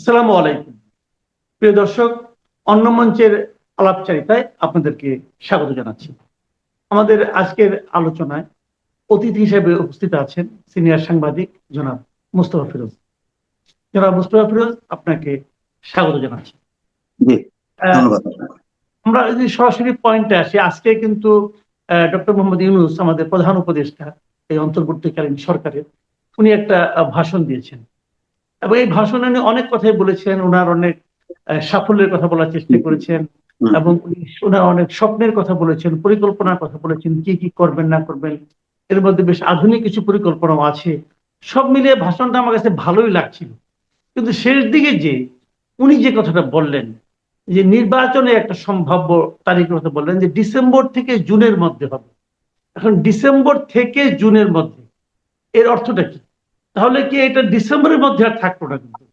আসসালামু আলাইকুম। প্রিয় দর্শক অন্য মঞ্চের আলাপচারিতায় আপনাদেরকে স্বাগত জানাচ্ছি। আমাদের আজকের আলোচনায় অতিথি হিসেবে উপস্থিত আছেন সিনিয়র সাংবাদিক জনাব মুস্তফা ফিরোজ। জনাব মুস্তফা ফিরোজ আপনাকে স্বাগত জানাচ্ছি। আমরা যদি সরাসরি পয়েন্টে আসি আজকে কিন্তু ডক্টর মোহাম্মদ ইউনুস আমাদের প্রধান উপদেষ্টা এই অন্তর্বর্তীকালীন সরকারের উনি একটা ভাষণ দিয়েছেন। এবং এই ভাষণে উনি অনেক কথাই বলেছেন ওনার অনেক সাফল্যের কথা বলার চেষ্টা করেছেন এবং উনি ওনার অনেক স্বপ্নের কথা বলেছেন পরিকল্পনার কথা বলেছেন কি কি করবেন না করবেন। এর মধ্যে বেশ আধুনিক কিছু পরিকল্পনাও আছে। সব মিলিয়ে ভাষণটা আমার কাছে ভালোই লাগছিল। কিন্তু শেষ দিকে যে উনি যে কথাটা বললেন যে নির্বাচনে একটা সম্ভাব্য তারিখের কথা বললেন যে ডিসেম্বর থেকে জুনের মধ্যে হবে। এখন ডিসেম্বর থেকে জুনের মধ্যে এর অর্থটা কি? তাহলে কি এটা ডিসেম্বরের মধ্যে আর থাকল না কিন্তু?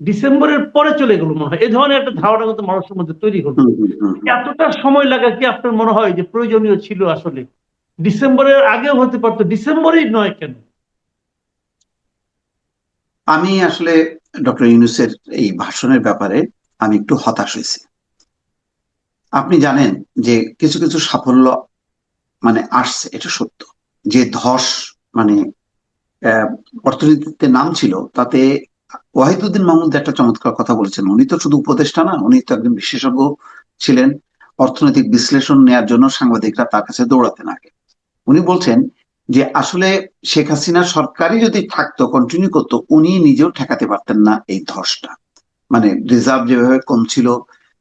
ডিসেম্বরের পরে চলে গেল মনে হয়। এই ধরনের একটা ধারণা কিন্তু মানুষের মধ্যে তৈরি হলো। এতটা সময় লাগা কি আপনার মনে হয় যে প্রয়োজনীয় ছিল আসলে? ডিসেম্বরের আগেও হতে পারতো ডিসেম্বরেই নয় কেন? আমি আসলে ডক্টর ইউনুসের এই ভাষণের ব্যাপারে আমি একটু হতাশ হয়েছি। আপনি জানেন যে কিছু কিছু সাফল্য মানে আসছে এটা সত্য। যে ধস মানে অর্থনীতিতে নাম ছিল, তাতে ওয়াহিদুদ্দিন মাহমুদ একটা চমৎকার কথা বলেছেন। উনি তো শুধু উপদেষ্টা না, উনি তো একজন বিশেষজ্ঞ ছিলেন। অর্থনৈতিক বিশ্লেষণ নেয়ার জন্য সাংবাদিকরা তার কাছে দৌড়াতেন আগে। উনি বলছেন যে, আসলে শেখ হাসিনা সরকারই যদি থাকতো কন্টিনিউ করতো, উনি নিজেও ঠেকাতে পারতেন না এই ধসটা। মানে রিজার্ভ যেভাবে কমছিল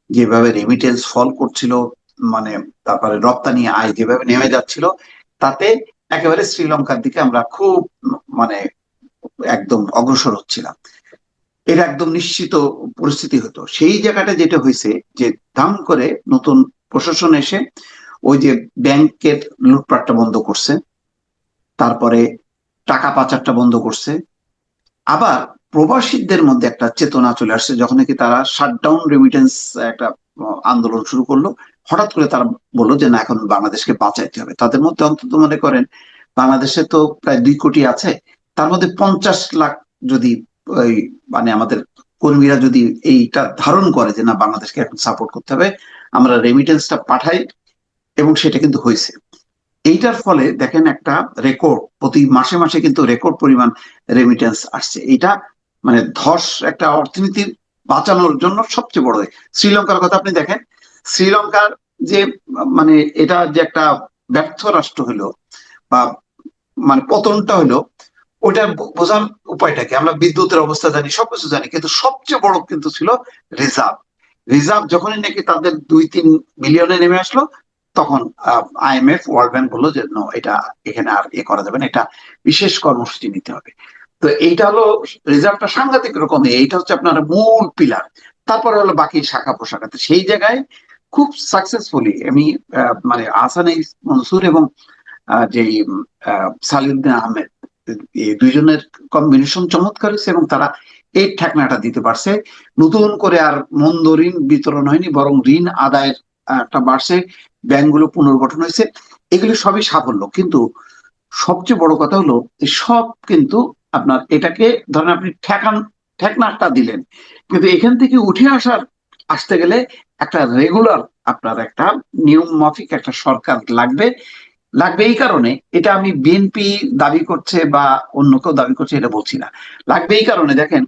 যেভাবে রেমিটেন্স ফল করছিল মানে তারপরে রপ্তানি আয় যেভাবে নেমে যাচ্ছিল, তাতে একেবারে শ্রীলঙ্কার দিকে আমরা খুব মানে একদম অগ্রসর হচ্ছিলাম। এর একদম নিশ্চিত পরিস্থিতি হতো। সেই জায়গাটা যেটা হয়েছে, যে দাম করে নতুন প্রশাসন এসে ওই যে ব্যাংকের লুটপাটটা বন্ধ করছে, তারপরে টাকা পাচারটা বন্ধ করছে। আবার প্রবাসীদের মধ্যে একটা চেতনা চলে আসছে, যখন নাকি তারা শাটডাউন রেমিটেন্স একটা আন্দোলন শুরু করল। হঠাৎ করে তারা বলল যে, না, এখন বাংলাদেশকে বাঁচাইতে হবে। তাদের মধ্যে অন্তত মনে করেন বাংলাদেশে তো প্রায় দুই কোটি আছে। তার মধ্যে পঞ্চাশ লাখ যদি মানে আমাদের কর্মীরা যদি এইটা ধারণ করে যে, না, বাংলাদেশকে এখন সাপোর্ট করতে হবে, আমরা রেমিটেন্সটা পাঠাই। এবং সেটা কিন্তু হয়েছে। এইটার ফলে দেখেন একটা রেকর্ড প্রতি মাসে মাসে কিন্তু রেকর্ড পরিমাণ রেমিটেন্স আসছে। এটা মানে ধস একটা অর্থনীতির বাঁচানোর জন্য সবচেয়ে বড়। শ্রীলঙ্কার কথা আপনি দেখেন শ্রীলঙ্কার যে মানে এটা যে একটা ব্যর্থ রাষ্ট্র হলো বা মানে পতনটা হলো ওটা বোঝার উপায়টা কি? আমরা বিদ্যুতের অবস্থা জানি, সবকিছু জানি, কিন্তু সবচেয়ে বড় কিন্তু ছিল রিজার্ভ। রিজার্ভ যখনই নাকি তাদের দুই তিন বিলিয়নে নেমে আসলো, তখন আইএমএফ ওয়ার্ল্ড ব্যাংক বলল যে, নো, এটা এখানে আর এ করা যাবে না, এটা বিশেষ কর্মসূচি নিতে হবে। তো এইটা হলো রিজার্ভটা সাংঘাতিক রকম, এইটা হচ্ছে আপনার মূল পিলার। তারপরে হলো বাকি শাখা পোশাখা তো সেই জায়গায় খুব সাকসেসফুলি আমি মানে আসান মনসুর এবং যে সালিউদ্দিন আহমেদ, এই দুইজনের কম্বিনেশন চমৎকার হয়েছে এবং তারা এই ঠেকনাটা দিতে পারছে। নতুন করে আর মন্দ ঋণ বিতরণ হয়নি, বরং ঋণ আদায়ের একটা বাড়ছে। ব্যাংকগুলো পুনর্গঠন হয়েছে। এগুলো সবই সাফল্য। কিন্তু সবচেয়ে বড় কথা হলো সব কিন্তু আপনার এটাকে ধরেন আপনি ঠেকান, ঠেকনাটা দিলেন। কিন্তু এখান থেকে উঠে আসার, আসতে গেলে একটা রেগুলার আপনার একটা নিয়ম মাফিক একটা সরকার লাগবে লাগবে এই কারণে, এটা আমি বিএনপি দাবি করছে বা অন্য কেউ দাবি করছে এটা বলছি না। লাগবে এই কারণে, দেখেন,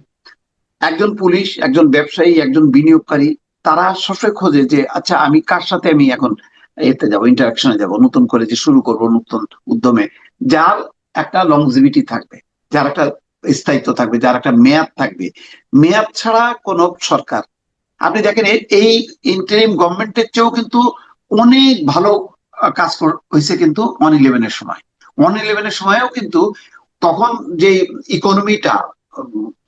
একজন পুলিশ, একজন ব্যবসায়ী, একজন বিনিয়োগকারী, তারা সবসময় খোঁজে যে আচ্ছা আমি কার সাথে আমি এখন এতে যাব ইন্টারাকশনে যাব, নতুন করে যে শুরু করব, নতুন উদ্যমে? যার একটা লংজিভিটি থাকবে, যার একটা স্থায়িত্ব থাকবে, যার একটা মেয়াদ থাকবে। মেয়াদ ছাড়া কোন সরকার আপনি দেখেন, এই ইন্টারিম গভর্নমেন্টের চেয়েও কিন্তু অনেক ভালো কাজ হয়েছে কিন্তু ওয়ান ইলেভেনের সময়। ওয়ান ইলেভেনের সময়ও কিন্তু তখন যে ইকোনমিটা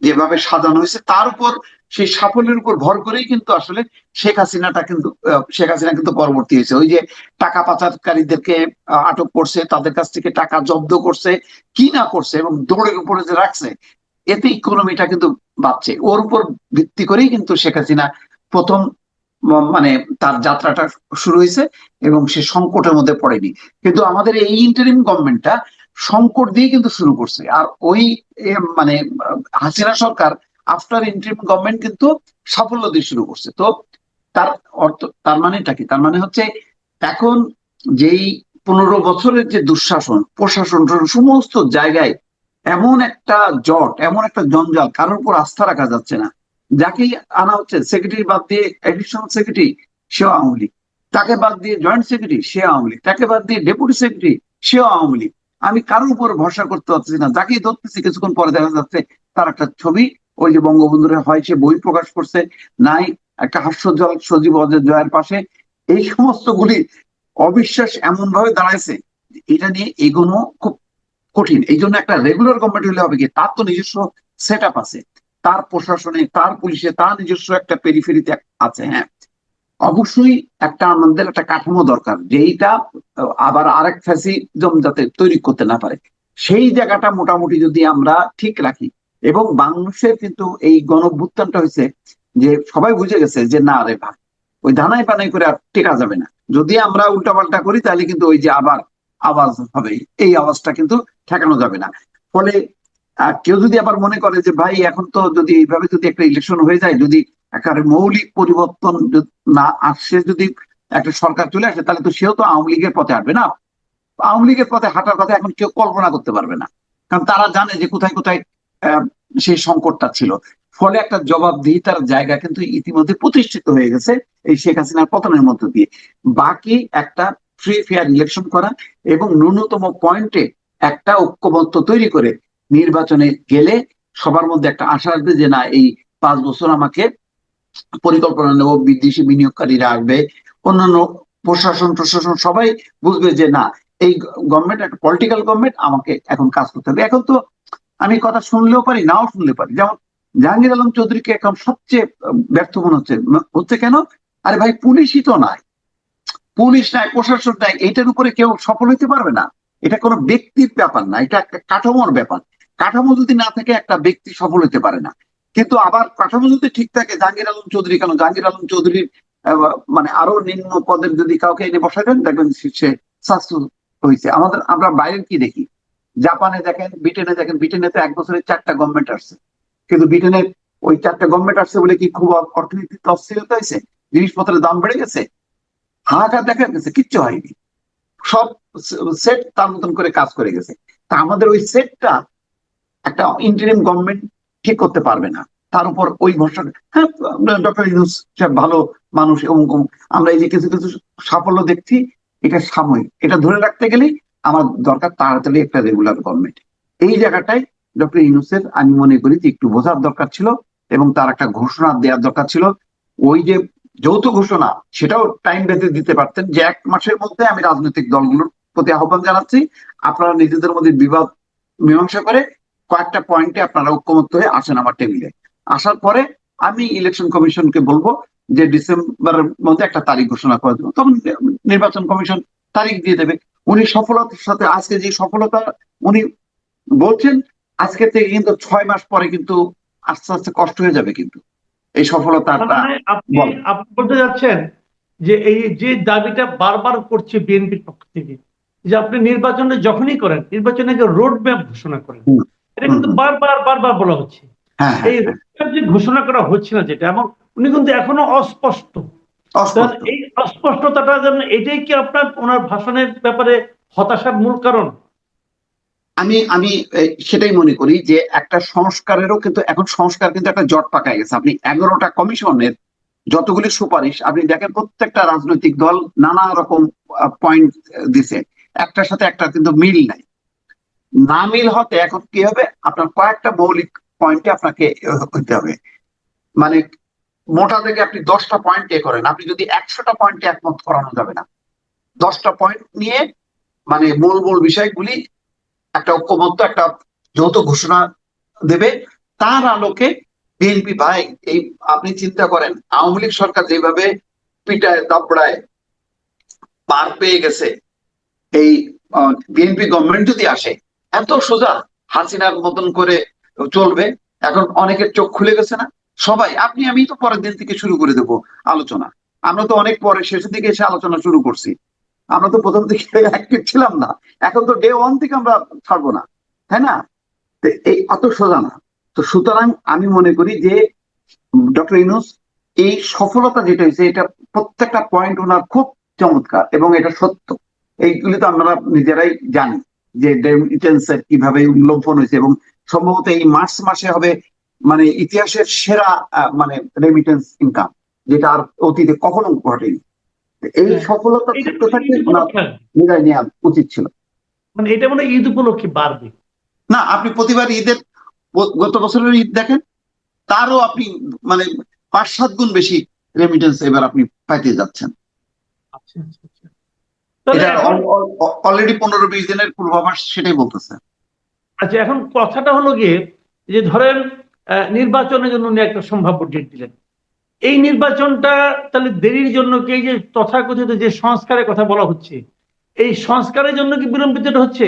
যেভাবে সাজানো হয়েছে, তার উপর সেই সাফল্যের উপর ভর করেই কিন্তু আসলে শেখ হাসিনাটা কিন্তু শেখ হাসিনা কিন্তু পরবর্তী হয়েছে। ওই যে টাকা পাচারকারীদেরকে আটক করছে, তাদের কাছ থেকে টাকা জব্দ করছে, কি না করছে এবং দৌড়ের উপরে যে রাখছে, এতে ইকোনমিটা কিন্তু বাড়ছে ওর উপর ভিত্তি করেই কিন্তু শেখ হাসিনা প্রথম মানে তার যাত্রাটা শুরু হয়েছে এবং সে সংকটের মধ্যে পড়েনি। কিন্তু আমাদের এই ইন্টারিম গভর্নমেন্টটা সংকট দিয়ে কিন্তু শুরু করছে। আর ওই মানে হাসিনা সরকার আফটার ইন্টারিম গভর্নমেন্ট কিন্তু সাফল্য দিয়ে শুরু করছে। তো তার অর্থ, তার মানেটা কি? তার মানে হচ্ছে এখন যেই পনেরো বছরের যে দুঃশাসন, প্রশাসন, সমস্ত জায়গায় এমন একটা জট, এমন একটা জঞ্জাল কারোর উপর আস্থা রাখা যাচ্ছে না। যাকেই আনা হচ্ছে সেক্রেটারি বাদ দিয়ে অ্যাডিশনাল সেক্রেটারি সেও আওয়ামী লীগ। তাকে বাদ দিয়ে জয়েন্ট সেক্রেটারি সে আওয়ামী লীগ। তাকে বাদ দিয়ে ডেপুটি সেক্রেটারি সেও আওয়ামী লীগ। আমি কারোর উপর ভরসা করতে পারছি না। যাকেই ধরতেছি, কিছুক্ষণ পরে দেখা যাচ্ছে তার একটা ছবি, ওই যে বঙ্গবন্ধুরে হয়, সে বই প্রকাশ করছে, নাই, একটা হাস্যজল সজীব অজয় জয়ের পাশে। এই সমস্ত গুলি অবিশ্বাস এমন ভাবে দাঁড়াইছে এটা নিয়ে এগোনো খুব কঠিন। এই জন্য একটা রেগুলার গভর্নমেন্ট হলে হবে কি, তার তো নিজস্ব সেট আছে। তার প্রশাসনে, তার পুলিশে তার নিজস্ব একটা পেরিফেরিতে আছে হ্যাঁ। অবশ্যই একটা আমাদের একটা কাঠামো দরকার, যেইটা আবার আরেক ফ্যাসিজম যাতে তৈরি করতে না পারে। সেই জায়গাটা মোটামুটি যদি আমরা ঠিক রাখি। এবং বাংলাদেশের কিন্তু এই গণভ্যুত্থানটা হয়েছে যে সবাই বুঝে গেছে যে না রে ভাই, ওই ধানাই পানাই করে আর টেকা যাবে না। যদি আমরা উল্টাপাল্টা করি, তাহলে কিন্তু ওই যে আবার আওয়াজ হবে। এই আওয়াজটা কিন্তু ঠেকানো যাবে না। ফলে কেউ যদি আবার মনে করে যে, ভাই, এখন তো যদি এইভাবে যদি একটা ইলেকশন হয়ে যায়, যদি একেবারে মৌলিক পরিবর্তন না আসে, যদি একটা সরকার চলে আসে, তাহলে তো সেও তো আওয়ামী লীগের পথে হাঁটবে না। আওয়ামী লীগের পথে হাঁটার কথা এখন কেউ কল্পনা করতে পারবে না। কারণ তারা জানে যে কোথায় কোথায় সেই সংকটটা ছিল। ফলে একটা জবাবদিহিতার জায়গা কিন্তু ইতিমধ্যে প্রতিষ্ঠিত হয়ে গেছে এই শেখ হাসিনার পতনের মধ্য দিয়ে। বাকি একটা ফ্রি ফেয়ার ইলেকশন করা এবং ন্যূনতম পয়েন্টে একটা ঐক্যবদ্ধ তৈরি করে নির্বাচনে গেলে সবার মধ্যে একটা আশা আসবে যে না, এই পাঁচ বছর আমাকে পরিকল্পনা নেব, বিদেশি বিনিয়োগকারীরা আসবে, অন্যান্য প্রশাসন প্রশাসন সবাই বুঝবে যে না, এই গভর্নমেন্ট একটা পলিটিক্যাল গভর্নমেন্ট আমাকে এখন কাজ করতে হবে। এখন তো আমি কথা শুনলেও পারি, নাও শুনলে পারি। যেমন জাহাঙ্গীর আলম চৌধুরীকে এখন সবচেয়ে ব্যর্থ মনে হচ্ছে। হচ্ছে কেন? আরে ভাই, পুলিশই তো নাই। পুলিশ নাই প্রশাসন নাই এটার উপরে কেউ সফল হইতে পারবে না। এটা কোনো ব্যক্তির ব্যাপার না, এটা একটা কাঠামোর ব্যাপার। কাঠামো যদি না থাকে, একটা ব্যক্তি সফল হতে পারে না। কিন্তু আবার কাঠামো যদি ঠিক থাকে, জাহাঙ্গীর আলম চৌধুরী, কেন জাহাঙ্গীর আলম চৌধুরীর মানে আরও নিম্ন পদের যদি কাউকে এনে বসাই দেন, দেখবেন সে সাকসেস হয়েছে আমাদের, আমরা বাইরের কি দেখি? জাপানে দেখেন, ব্রিটেনে দেখেন, ব্রিটেনে তো এক বছরে চারটা গভর্নমেন্ট আসছে। কিন্তু ব্রিটেনের ওই চারটা গভর্নমেন্ট আসছে বলে কি খুব অর্থনীতি তফসিলতা হয়েছে জিনিসপত্রের দাম বেড়ে গেছে? হাহাকার দেখা গেছে, কিচ্ছু হয়নি। সব সেট তার মতন করে কাজ করে গেছে। তা আমাদের ওই সেটটা একটা ইন্টারিম গভর্নমেন্ট ঠিক করতে পারবে না। তার উপর ওই ভরসা হ্যাঁ ডক্টর ইউনুস সাহেব ভালো মানুষ এবং আমরা এই যে কিছু কিছু সাফল্য দেখছি, এটা সাময়িক। এটা ধরে রাখতে গেলে আমার দরকার তাড়াতাড়ি একটা রেগুলার গভর্নমেন্ট এই জায়গাটায় ডক্টর ইউনুসের, আমি মনে করি যে একটু বোঝার দরকার ছিল এবং তার একটা ঘোষণা দেওয়ার দরকার ছিল। ওই যে যৌথ ঘোষণা, সেটাও টাইম বেঁধে দিতে পারতেন যে এক মাসের মধ্যে আমি রাজনৈতিক দলগুলোর প্রতি আহ্বান জানাচ্ছি। আপনারা নিজেদের মধ্যে বিবাদ মীমাংসা করে কয়েকটা পয়েন্টে আপনারা ঐক্যমত্য হয়ে আসেন আমার টেবিলে আসার পরে আমি ইলেকশন কমিশনকে বলব যে ডিসেম্বরের মধ্যে একটা তারিখ ঘোষণা করে দেবো। তখন নির্বাচন কমিশন তারিখ দিয়ে দেবে। উনি সফলতার সাথে, আজকে যে সফলতা উনি বলছেন, আজকে থেকে কিন্তু ছয় মাস পরে কিন্তু আস্তে আস্তে কষ্ট হয়ে যাবে কিন্তু। এই তার সফলতাটা মানে আপনি আপনি বলতে যাচ্ছেন যে এই যে দাবিটা বারবার করছে বিএনপির পক্ষ থেকে যে আপনি নির্বাচনে যখনই করেন নির্বাচনে যে রোড ম্যাপ ঘোষণা করেন। এটা কিন্তু। বারবার বারবার বলা হচ্ছে। হ্যাঁ এই হ্যাঁ। রোড ম্যাপ যে ঘোষণা করা হচ্ছে না যেটা এবং উনি কিন্তু এখনও অস্পষ্ট। অস্পষ্ট। এই অস্পষ্টতাটা যেন এটাই কি আপনার ওনার ভাষণের ব্যাপারে হতাশার মূল কারণ? আমি আমি সেটাই মনে করি যে একটা সংস্কারেরও কিন্তু, এখন সংস্কার কিন্তু একটা জট পাকায় গেছে। আপনি এগারোটা কমিশনের যতগুলি সুপারিশ, আপনি দেখেন প্রত্যেকটা রাজনৈতিক দল নানা রকম পয়েন্ট দিছে। একটার সাথে একটা কিন্তু মিল নাই। না মিল হতে এখন কি হবে? আপনার কয়েকটা মৌলিক পয়েন্টে আপনাকে হইতে হবে। মানে মোটা থেকে আপনি দশটা পয়েন্ট এ করেন। আপনি যদি একশোটা পয়েন্টে একমত করানো যাবে না, দশটা পয়েন্ট নিয়ে মানে মূল মূল বিষয়গুলি একটা ঐক্যমত্য একটা যৌথ ঘোষণা দেবে। তার আলোকে বিএনপি ভাই, এই আপনি চিন্তা করেন, আওয়ামী লীগ সরকার যেভাবে পিটায়, দাপড়ায়, পার পেয়ে গেছে, এই বিএনপি গভর্নমেন্ট যদি আসে, এত সোজা হাসিনার মতন করে চলবে, এখন অনেকের চোখ খুলে গেছে না? সবাই, আপনি, আমি তো পরের দিন থেকে শুরু করে দেবো আলোচনা। আমরা তো অনেক পরে শেষের দিকে এসে আলোচনা শুরু করছি। আমরা তো প্রথম থেকে অ্যাক্টিভ ছিলাম না। এখন তো ডে ওয়ান থেকে আমরা ছাড়বো না, তাই না? এই অত সোজা না। তো সুতরাং আমি মনে করি যে, ডক্টর ইনুস এই সফলতা যেটা হয়েছে, এটা প্রত্যেকটা পয়েন্ট ওনার খুব চমৎকার এবং এটা সত্য। এইগুলি তো আমরা নিজেরাই জানি যে রেমিটেন্সের কীভাবে উল্লম্ফন হয়েছে এবং সম্ভবত এই মার্চ মাসে হবে মানে ইতিহাসের সেরা মানে রেমিটেন্স ইনকাম যেটা আর অতীতে কখনো ঘটেনি। এই হ্যাঁ। সফলতা থাকতে। বিদায় নেওয়া উচিত ছিল। মানে এটা মানে ঈদ উপলক্ষে বাড়বে। না আপনি প্রতিবার ঈদের গত বছরের ঈদ দেখেন তারও আপনি মানে পাঁচ সাত গুণ বেশি রেমিটেন্স এবার আপনি পাইতে যাচ্ছেন। আচ্ছা আচ্ছা আচ্ছা। অলরেডি পনেরো বিশ দিনের পূর্বাভাস সেটাই বলতেছে। আচ্ছা এখন কথাটা হলো গিয়ে যে ধরেন আহ, নির্বাচনের জন্য উনি একটা সম্ভাব্য ডেট দিলেন। এই নির্বাচনটা তাহলে দেরির জন্য কি যে তথাকথিত যে সংস্কারের কথা বলা হচ্ছে, এই সংস্কারের জন্য কি বিলম্বিত হচ্ছে?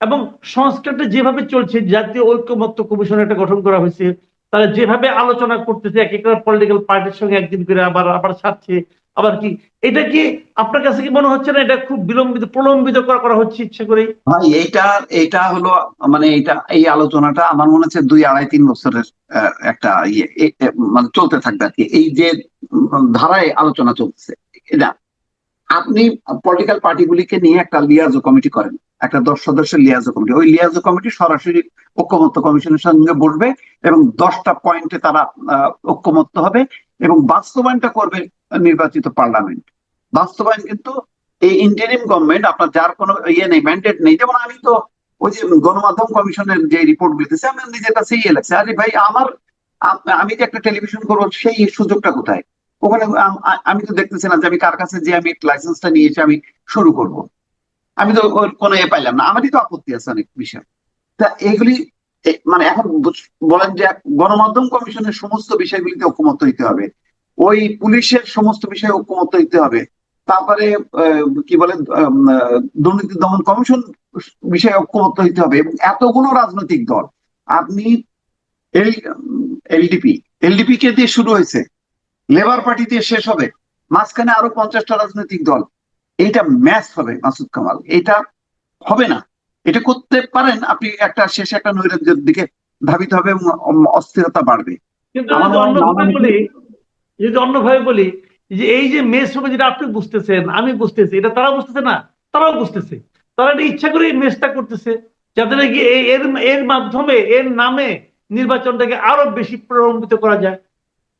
এবং সংস্কারটা যেভাবে চলছে, জাতীয় ঐক্যমত্য কমিশন একটা গঠন করা হয়েছে তারা যেভাবে আলোচনা করতেছে, এক একটা পলিটিক্যাল পার্টির সঙ্গে একদিন করে আবার আবার ছাড়ছে আবার কি? এটা কি আপনার কাছে কি মনে হচ্ছে না এটা খুব বিলম্বিত, প্রলম্বিত করা হচ্ছে ইচ্ছে করে ভাই, এইটা এইটা হলো মানে এইটা, এই আলোচনাটা আমার মনে হচ্ছে দুই আড়াই তিন বছরের একটা ইয়ে মানে চলতে থাকবে আর কি। এই যে ধারায় আলোচনা চলছে, এটা আপনি পলিটিক্যাল পার্টিগুলিকে নিয়ে একটা লিয়াজো কমিটি করেন, একটা দশ সদস্যের লিয়াজো কমিটি। ওই লিয়াজো কমিটি সরাসরি ঐক্যমত্য কমিশনের সঙ্গে বসবে এবং দশটা পয়েন্টে তারা ঐক্যমত্য হবে এবং বাস্তবায়নটা করবে নির্বাচিত পার্লামেন্ট। বাস্তবায়ন কিন্তু এই ইন্টারিম গভর্নমেন্ট আপনার যার কোনো ইয়ে নেই ম্যান্ডেট নেই। যেমন আমি তো ওই যে গণমাধ্যম কমিশনের যে রিপোর্ট দিতেছে আমি নিজের কাছে ইয়ে লাগছে আরে ভাই, আমার আমি যে একটা টেলিভিশন করব, সেই সুযোগটা কোথায়? ওখানে আমি তো দেখতেছি না যে আমি কার কাছে যে আমি লাইসেন্সটা নিয়ে এসে আমি শুরু করব। আমি তো ওর কোনো এ পাইলাম না। আমারই তো আপত্তি আছে অনেক বিষয়। তা এগুলি মানে এখন বলেন যে গণমাধ্যম কমিশনের সমস্ত বিষয়গুলিতে ঐক্যমত হইতে হবে। ওই পুলিশের সমস্ত বিষয়ে ঐক্যমত হইতে হবে। তারপরে কি বলে দুর্নীতি দমন কমিশন বিষয়ে ঐক্যমত হইতে হবে এবং এতগুলো রাজনৈতিক দল। আপনি এলডিপি এলডিপি কে দিয়ে শুরু হয়েছে? লেবার পার্টি দিয়ে শেষ হবে। মাঝখানে আরও পঞ্চাশটা রাজনৈতিক দল। এইটা ম্যাচ হবে মাসুদ কামাল। এটা হবে না। এটা করতে পারেন আপনি একটা শেষে একটা নৈরাজ্যের দিকে ধাবিত হবে এবং অস্থিরতা বাড়বে। কিন্তু যদি অন্যভাবে বলি যে, এই যে মেস হবে যেটা আপনি বুঝতেছেন, আমি বুঝতেছি, এটা তারা বুঝতেছে না, তারাও বুঝতেছে। তারা এটা ইচ্ছা করে মেসটা করতেছে, যাতে নাকি এর এর মাধ্যমে, এর নামে নির্বাচনটাকে আরও বেশি প্রলম্বিত করা যায়।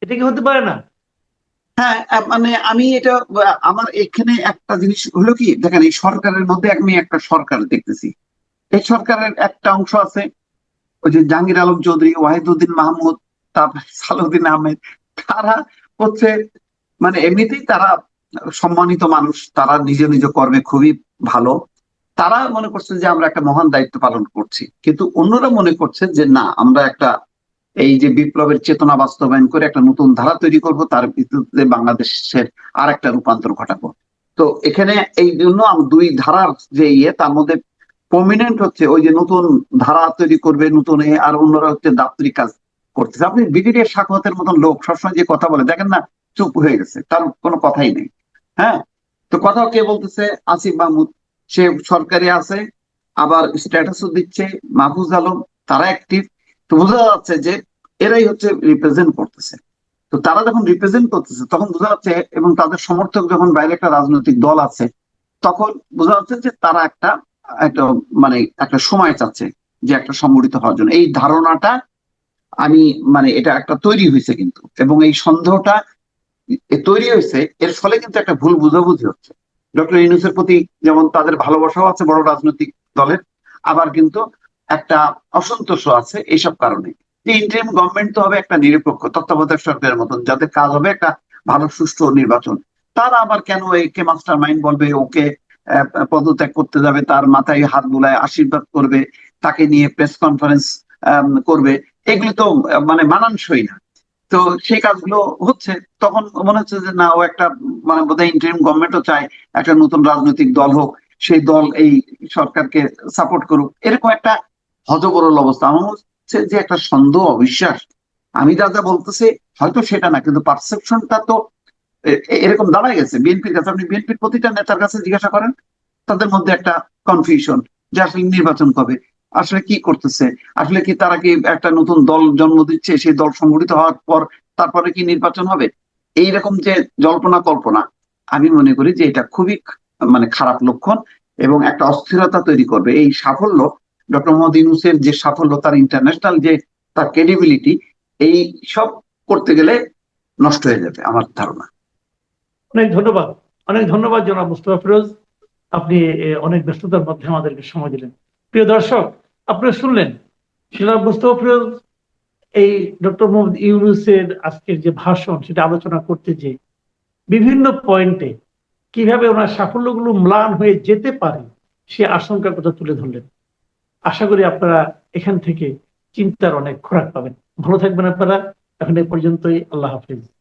এটা কি হতে পারে না? হ্যাঁ মানে আমি এটা, আমার এখানে একটা জিনিস হলো কি, দেখেন এই সরকারের মধ্যে আমি একটা সরকার দেখতেছি। এই সরকারের একটা অংশ আছে, ওই যে জাহাঙ্গীর আলম চৌধুরী, ওয়াহিদুদ্দিন মাহমুদ, তারপর সালাউদ্দিন আহমেদ, তারা হচ্ছে মানে এমনিতেই তারা সম্মানিত মানুষ, তারা নিজ নিজ কর্মে খুবই ভালো। তারা মনে করছে যে আমরা একটা মহান দায়িত্ব পালন করছি। কিন্তু অন্যরা মনে করছে যে না, আমরা একটা এই যে বিপ্লবের চেতনা বাস্তবায়ন করে একটা নতুন ধারা তৈরি করব, তার ভিত্তিতে বাংলাদেশের আর একটা রূপান্তর ঘটাবো। তো এখানে এই জন্য দুই ধারার যে ইয়ে তার মধ্যে প্রমিনেন্ট হচ্ছে ওই যে নতুন ধারা তৈরি করবে, নতুন আর অন্যরা হচ্ছে দাপ্তরিক কাজ। করতেছে। আপনি ব্রিগেডিয়ার সাক্ষাতের মতন লোক সবসময় যে কথা বলে, দেখেন না, চুপ হয়ে গেছে, তার কোনো কথাই নেই। হ্যাঁ? তো কথাও কে বলতেছে? আসিফ মাহমুদ। সে সরকারি আছে, আবার স্ট্যাটাসও দিচ্ছে, মাহফুজ আলম, তারা অ্যাক্টিভ তো বোঝা যাচ্ছে যে এরাই হচ্ছে রিপ্রেজেন্ট করতেছে। তো তারা যখন রিপ্রেজেন্ট করতেছে, তখন বোঝা যাচ্ছে এবং তাদের সমর্থক যখন বাইরে একটা রাজনৈতিক দল আছে, তখন বোঝা যাচ্ছে যে তারা একটা একটা মানে একটা সময় চাচ্ছে যে একটা সংগঠিত হওয়ার জন্য। এই ধারণাটা আমি মানে এটা একটা তৈরি হয়েছে কিন্তু। এবং এই সন্দেহটা তৈরি হয়েছে, এর ফলে কিন্তু একটা ভুল বুঝাবুঝি হচ্ছে। ডক্টর ইউনুসের প্রতি যেমন তাদের ভালোবাসাও আছে বড় রাজনৈতিক দলের, আবার কিন্তু একটা অসন্তোষ আছে এইসব কারণে। ইন্টারিম গভর্নমেন্ট তো হবে একটা নিরপেক্ষ তত্ত্বাবধায়ক সরকারের মতন, যাদের কাজ হবে একটা ভালো, সুষ্ঠু নির্বাচন। তারা আবার কেন একে মাস্টার মাইন্ড বলবে, ওকে পদত্যাগ করতে যাবে, তার মাথায় হাত বুলায় আশীর্বাদ করবে, তাকে নিয়ে প্রেস কনফারেন্স করবে? এগুলো তো মানে মানানসই না। তো সেই কাজগুলো হচ্ছে, তখন মনে হচ্ছে যে না, ও একটা মানে বোধহয় ইন্টারিম গভর্নমেন্টও চায়, একটা নতুন রাজনৈতিক দল হোক, সেই দল এই সরকারকে সাপোর্ট করুক। এরকম একটা হজবরল অবস্থা। আমার মনে হচ্ছে যে একটা সন্দেহ, অবিশ্বাস। আমি যা বলতেছি, হয়তো সেটা না, কিন্তু পারসেপশনটা তো এরকম দাঁড়ায় গেছে। বিএনপির কাছে, আপনি বিএনপির প্রতিটা নেতার কাছে জিজ্ঞাসা করেন, তাদের মধ্যে একটা কনফিউশন যে আসলে নির্বাচন কবে। আসলে কি করতেছে? আসলে কি তারা কি একটা নতুন দল জন্ম দিচ্ছে? সেই দল সংগঠিত হওয়ার পর তারপরে কি নির্বাচন হবে? এইরকম যে জল্পনা কল্পনা, আমি মনে করি যে এটা খুবই মানে খারাপ লক্ষণ এবং একটা অস্থিরতা তৈরি করবে। এই সাফল্য ডক্টর মোহাম্মদ ইউনুসের যে সাফল্য, তার ইন্টারন্যাশনাল যে, তার ক্রেডিবিলিটি এই সব করতে গেলে নষ্ট হয়ে যাবে আমার ধারণা। অনেক ধন্যবাদ। অনেক ধন্যবাদ জনাব মুস্তফা ফিরোজ। আপনি অনেক ব্যস্ততার মধ্যে আমাদেরকে সময় দিলেন। প্রিয় দর্শক আপনারা শুনলেন জনাব মুস্তফা ফিরোজ এই ডক্টর মোহাম্মদ ইউনুসের আজকের যে ভাষণ, সেটা আলোচনা করতে যে বিভিন্ন পয়েন্টে কীভাবে ওনার সাফল্যগুলো ম্লান হয়ে যেতে পারে, সে আশঙ্কার কথা তুলে ধরলেন। আশা করি আপনারা এখান থেকে চিন্তার অনেক খোরাক পাবেন। ভালো থাকবেন আপনারা। এখন এই পর্যন্তই, আল্লাহ হাফিজ।